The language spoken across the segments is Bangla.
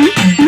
Mm-hmm.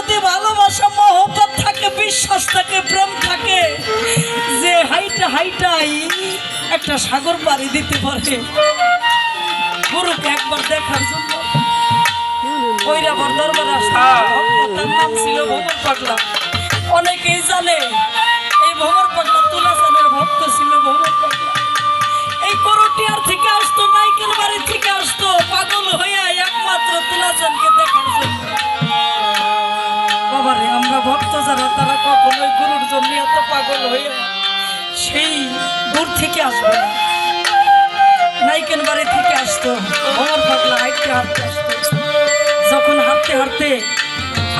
প্রতি ভালোবাসা মহব্বত থাকে বিশ্বাস থাকে প্রেম থাকে যে হাইটা হাইটাই একটা সাগর পাড়ি দিতে পারে। গুরুকে একবার দেখার জন্য। বৈরাবর দরবারে আসা তার নাম ছিল ভ্রমর পাগলা। অনেকেই জানে এই ভ্রমর পাগলা তুলাচানের ভক্ত ছিল ভ্রমর পাগলা। এই করটিয়ার থেকে আসতো নাইকের বাড়ি থেকে আসতো পাগল হইয়া একমাত্র তুলাচানকে দেখার জন্য। বাবারে, আমরা ভক্ত যারা, তারা কখনোই গুরুর জন্য এত পাগল হইয়া সেই দূর থেকে আসবে নাইকেন বাড়ি থেকে আসতো ভ্রমর পাগলা হাঁটতে হাঁটতে আসতো। যখন হাঁটতে হাঁটতে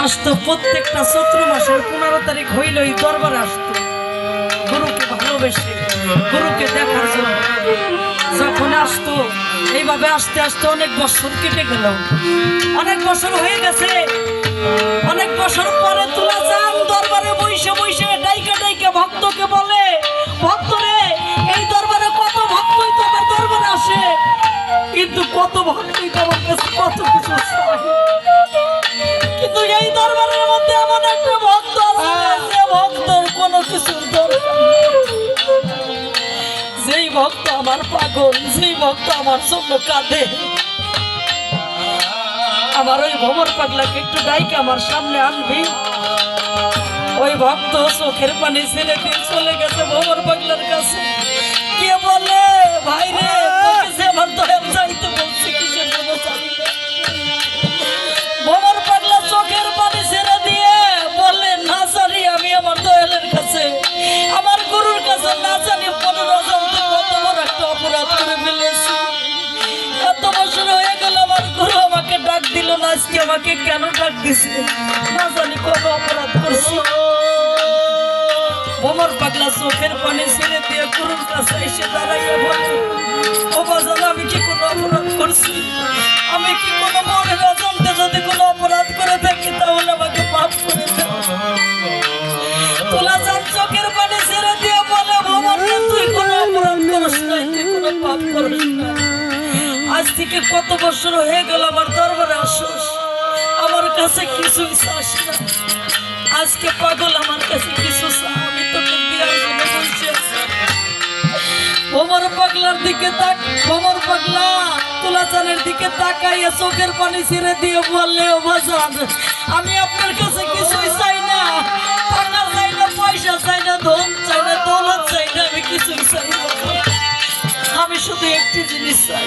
আসতো, প্রত্যেকটা চৈত্র মাসের পনেরো তারিখ হইলেই দরবারে আসতো। গুরুকে ভালোবেসে, গুরুকে দেখার জন্য। যখন আসতো, এইভাবে আস্তে আস্তে অনেক বছর কেটে গেল। অনেক বছর হয়ে গেছে অনেক বছর পরে তুলা চান, দরবারে বইসে বইসে ডাইকা ডাইকা ভক্তকে বলে ভক্ত রে এই দরবারে কত ভক্তই তোমার দরবারে আসে? কিন্তু কত ভক্তই তোমার কাছে কত কিছু কিন্তু এই দরবারের মধ্যে এমন একটা ভক্ত আছে ভক্তের কোনো কিছুর দরকার যেই ভক্ত আমার পাগল, যেই ভক্ত আমার জন্য কাঁদে আমার ওই ভবর পাগলাকে একটু ডাইকে আমার সামনে আনবি। ওই ভক্ত চোখের পানি ছেড়ে দিয়ে চলে গেছে ভোমর পাগলার কাছে। কে বলে, ভাই রে ডাক দিল না আজকে আমাকে কেন ডাক দিছে? না জানি কত অপরাধ করছি। ভ্রমর পাগলা চোখের পানি ছেড়ে দিয়ে গুরুর কাছে এসে দাঁড়াইয়া বলে ও বাজার আমি কি কোনো অপরাধ করছি? আমি কি কোনো মনের অজান্তে যদি কোনো অপরাধ করে থাকি তাহলে আমাকে মাফ করে তোলা চান চোখের পানি ছেড়ে দিয়ে বলে ভ্রমর রে, তুই কোনো অপরাধ করিস নাই তুই কোনো পাপ করিস না আজ থেকে কত বছর হয়ে গেল আমার দরবারে আসোস আমার কাছে কিছুই চাস না। আজকে পাগল আমার কাছে কিছু আমি ভোমর পাগলার দিকে তাক ভোমর পাগলা, তুলাচানের দিকে তাকাইয়া চোখের পানি ছেড়ে দিয়ে বললে, ও বাজান, আমি আপনার কাছে কিছুই চাই না। টাকা চাই না, পয়সা চাই না, ধন চাই না, দৌলত চাই না, আমি কিছুই চাই না। আমি শুধু একটি জিনিস চাই।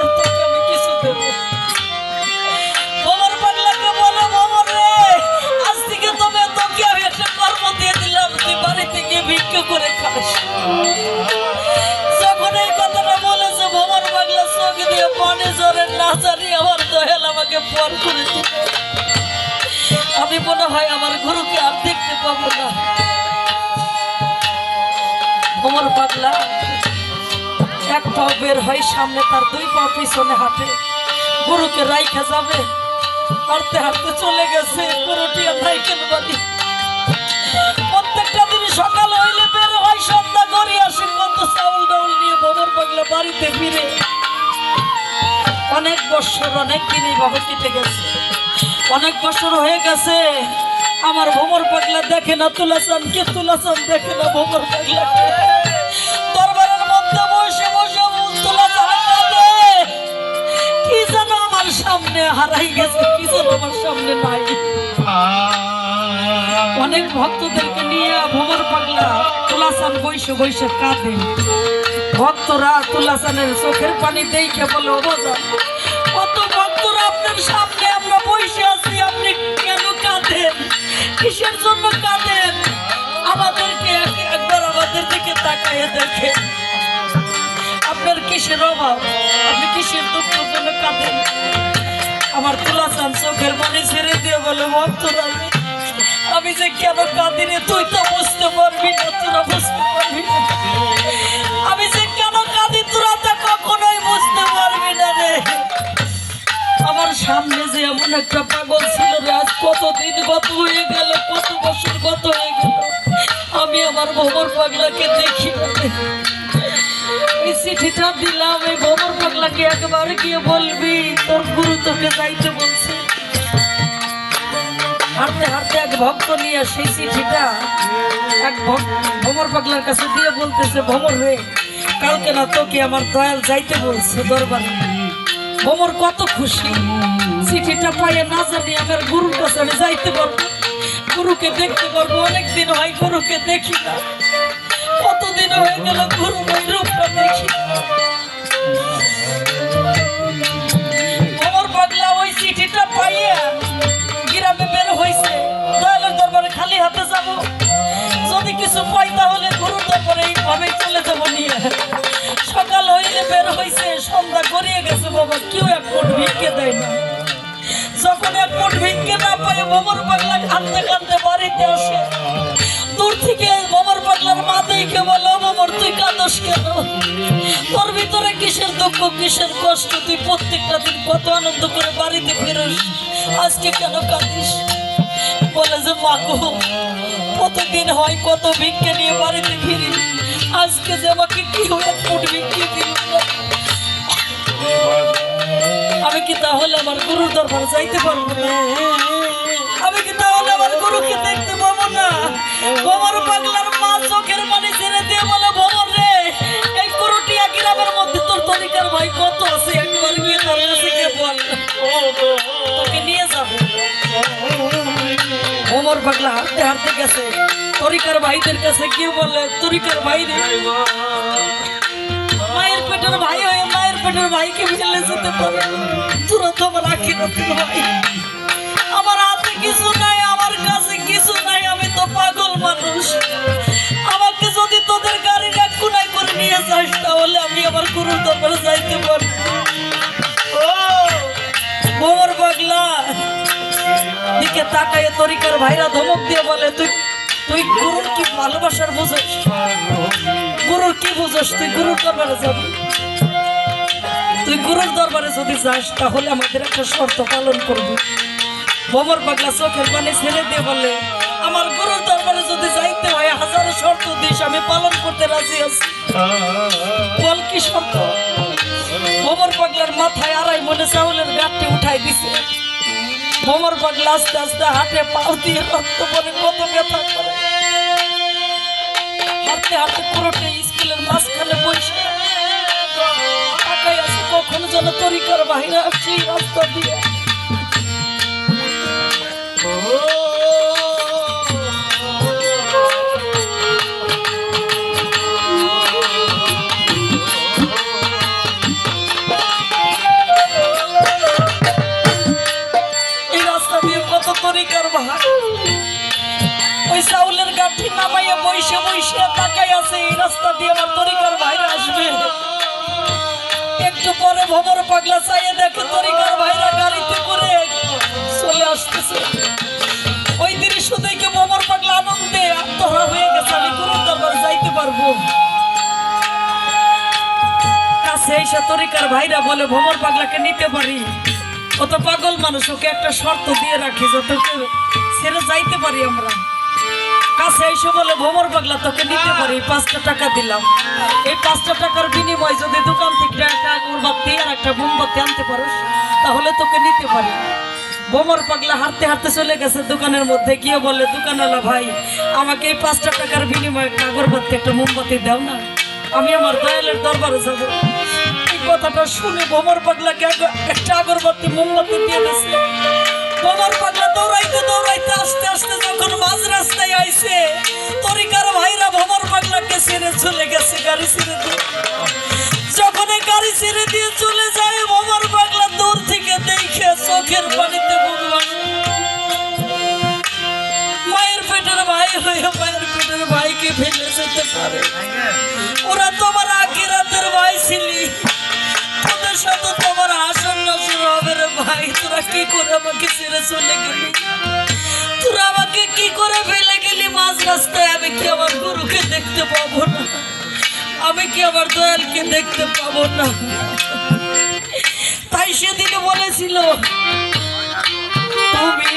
গিয়ে করে খাস যখন এই কথাটা বলেছে ভোমর পাগলা চোখ দিয়ে পানি জোরে না জানি আমার দয়াল আমাকে পর করে আমি মনে হয় আমার গুরুকে আর দেখতে পাবো না। ভোমর পাগলা, এক পাও বের হয় সামনে, তার দুই পা পিছনে হাঁটে। গরুকে রাইখা যাবে, হাঁটতে হাঁটতে চলে গেছে গরুটি বাড়ি প্রত্যেকটা দিন সকাল চাউল ডাউল নিয়ে ভোমর পাগলা বাড়িতে ফিরে। অনেক বছর অনেক দিন এইভাবে কেটে গেছে। অনেক বছর হয়ে গেছে আমার ভোমর পাগলা দেখে না তুলাচান কে তুলাচান দেখে না ভোমর পাগলা দরবারের মধ্যে বসে বসে কি যেন আমার সামনে হারাই গেছে কি যেন আমার সামনে নাই। অনেক ভক্তদেরকে নিয়ে ভোমর পাগলা তুলাচান বৈশে বৈশে কাঁদে। ভক্তরা তুলাচানের চোখের পানি দেখে বলে অবজান কত ভক্তরা আপনার সামনে আমরা বসে আছি, আপনি কেন কাঁদেন? কিসের জন্য কাঁদেন? আমাদেরকে একবার আমাদের দিকে তাকাইয়ে দেখে আপনার কিসের অভাব? আপনি কিসের দুঃখের জন্য কাঁদেন? আমার তুলা চান চোখের পানি ছেড়ে দিয়ে বলে, ভক্তরা আমি যে কেন কাঁদি রে তুই তো বুঝতে পারবি না, তোরা বুঝতে পারবি আমি যে কেন কাঁদি, তোরা তো কখনোই বুঝতে পারবি না রে। আমার সামনে যে এমন একটা পাগল ছিল রে, আজ কতদিন গত হয়ে গেল, কত বছর গত হয়ে গেল, আমি আমার ভবর পাগলাকে দেখি এই চিঠিটা দিলাম, এই ভবর পাগলাকে একবার গিয়ে বলবি, তোর গুরু তোকে যাইতে বলছে। হাঁটতে হাঁটতে এক ভক্ত নিয়ে সেই চিঠিটা এক ভমর পাগলার কাছে দিয়ে বলতেছে, ভমর রে, কালকে না তোকে আমার দয়াল যাইতে বলছে দরবারে। ভমর কত খুশি। চিঠিটা পাইয়ে না জানি আমার গুরুর কাছে আমি যাইতে পারব। গুরুকে দেখতে পারব, অনেকদিন হয় গুরুকে দেখি না। কতদিন হয়ে গেল গুরু ওই রূপটা দেখি না। ভমর পাগলা ওই চিঠিটা পাইয়া হাতে যাব। যদি কিছু পাই তাহলে গুরুর দরবারে এইভাবে চলে যাব নিয়ে। সকাল হইলে বের হয়েছে সন্ধ্যা গড়িয়ে গেছে বাবা, কেউ এক ফুট ভিক্ষে দেয় না। যখন এক ফুট ভিক্ষে না পায় মোমর পাগলা কান্দতে কান্দতে বাড়িতে আসে। দূর থেকে মোমর পাগলার মা দেখে বলো মোমর তুই কাঁদস কেন? তোর ভিতরে কিসের দুঃখ, কিসের কষ্ট? তুই প্রত্যেকটা দিন কত আনন্দ করে বাড়িতে ফেরোস আজকে কেন কাঁদিস? বলে যে, মা কতদিন হয়, কত ভিক্ষে নিয়ে বাড়িতে ফিরি? আজকে যে আমাকে কি হয়ে ফুট ভিক্ষে। আমি কি তাহলে আমার গুরুর দরবার যাইতে পারব না? আমি কি তাহলে আমার গুরুকে দেখতে পাবো না? ভবর পাগলার মা চোখের পানি ছেড়ে দিয়ে বলে ভবর রে, এই গুরুটিয়া গ্রামের মধ্যে তোর তরিকার ভাই কত আছে? একবার গিয়ে তার কাছে গিয়ে বল। তোকে নিয়ে যাব। ওমর পাগলা হাঁটতে হাঁটতে গেছে। তরিকার ভাইদের কাছে গিয়ে বলে তরিকার ভাই রে। মায়ের পেটের ভাই হয়ে মায়ের পেটের ভাইকে ফেলে যেতে পারে। তোরা তো আমার আখিরাতের ভাই। আমার হাতে কিছু নাই, আমার কাছে কিছু নাই, আমি তো পাগল মানুষ। আমাকে যদি তোদের গাড়ির এক কোনায় করে নিয়ে যাস, তাহলে আমি আমার গুরুর দরবারে যাইতে পারব। তাকায় তরিকার ভাইরা ধমক দিয়ে বলে, তুই তুই গুরুর কি ভালোবাসার বুঝিস? গুরুর কি বুঝস? তুই গুরুর দরবারে যাবি তুই গুরুর দরবারে যদি যাস, তাহলে আমাদের একটা শর্ত পালন করবি। ভবর পাগলা চোখের পানি ছেড়ে দিয়ে বলে, আমার গুরুর দরবারে যদি যাইতে হয়, হাজারো শর্ত দিস, আমি পালন করতে রাজি আছি। বল কি শর্ত? ভবর পাগলার মাথায় আড়াই মনে চাউলের গাঁটটি উঠাই দিছে। ভবর পাগলা আস্তে আস্তে হাতে পাও দিয়ে রক্ত পরে কত ব্যথা করে। হাতে হাতে পুরোটা স্কুলের মাঝখানে বসে। কখনো যেন তরিকার বাহিনা আসছে রাস্তা দিয়ে। রাস্তা দিয়ে আমার তরিকার ভাইরা আসবে। একটু পরে ভবর পাগলা চাইয়ে দেখে তরিকার ভাইরা গাড়িতে করে চলে আসতেছে। ওই দৃশ্য দেখে ভবর পাগলা আনন্দে আত্মহারা হয়ে গেছে, আমি গুরুর দরবার যাইতে পারব। কাছে এসে তরিকার ভাইরা বলে ভবর পাগলাকে নিতে পারি? কত পাগল মানুষ, ওকে একটা শর্ত দিয়ে রাখি, যত ছেড়ে যাইতে পারি আমরা। কাছে এসে বলে ভ্রমর পাগলা তোকে নিতে পারি পাঁচটা টাকা দিলাম। এই পাঁচটা টাকার বিনিময় যদি দোকান থেকে একটা আগরবাতি আর একটা মোমবাতি আনতে পারোস তাহলে তোকে নিতে পারি। ভ্রমর পাগলা হাঁটতে হাঁটতে চলে গেছে দোকানের মধ্যে গিয়ে বলে দোকানওয়ালা ভাই আমাকে এই পাঁচটা টাকার বিনিময়ে একটা আগরবাতি একটা মোমবাতি দাও না। আমি আমার দয়ালের দরবারে যাব। এই কথাটা শুনে ভ্রমর পাগলাকে একটা আগরবাতি মোমবাতি দিয়ে দিয়েছে। ভ্রমর পাগলা দৌড়াইতে দৌড়াইতে আস্তে আস্তে যখন মাঝ রাস্তায় আইছে, তরিকার ভাইরা ভ্রমর পাগলাকে ছেড়ে চলে গেছে গাড়ি ছেড়ে দিয়ে। যখন গাড়ি ছেড়ে দিয়ে চলে যায় ভ্রমর পাগলা দূর থেকে দেখে চোখের পানিতে ভাসে। মায়ের পেটের ভাই হয়ে মায়ের পেটের ভাইকে ফেলে যেতে পারে। ওরা ভাই। তোরা কি করে আমাকে ছেড়ে চলে গেলি? তোরা আমাকে কি করে ফেলে গেলি? মাঝ রাস্তায় আমি কি আমার গুরুকে দেখতে পাবো না? আমি কি আমার দয়ালকে দেখতে পাবো না? তাই সেদিনে বলেছিল, তুমি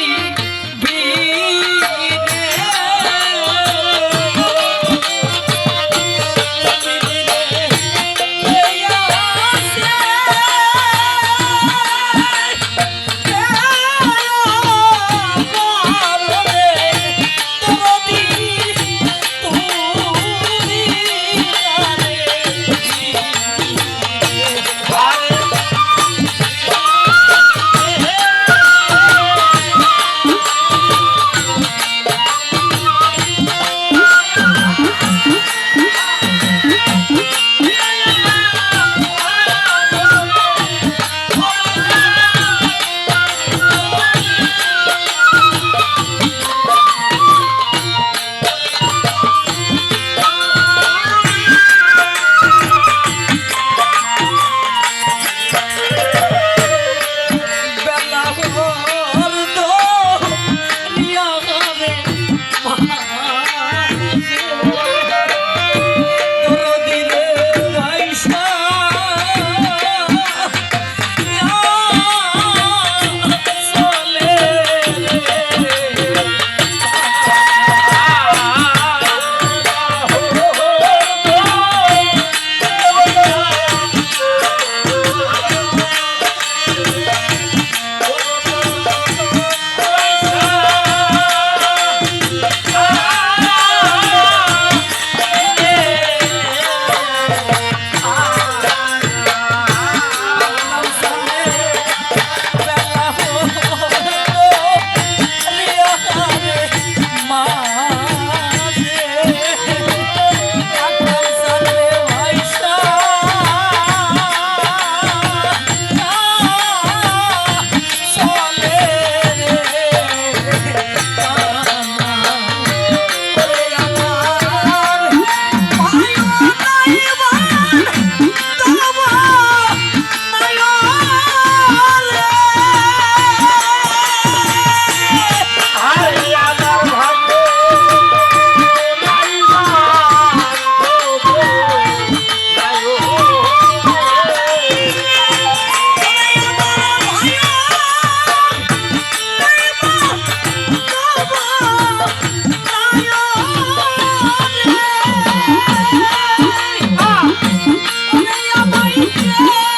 Yeah.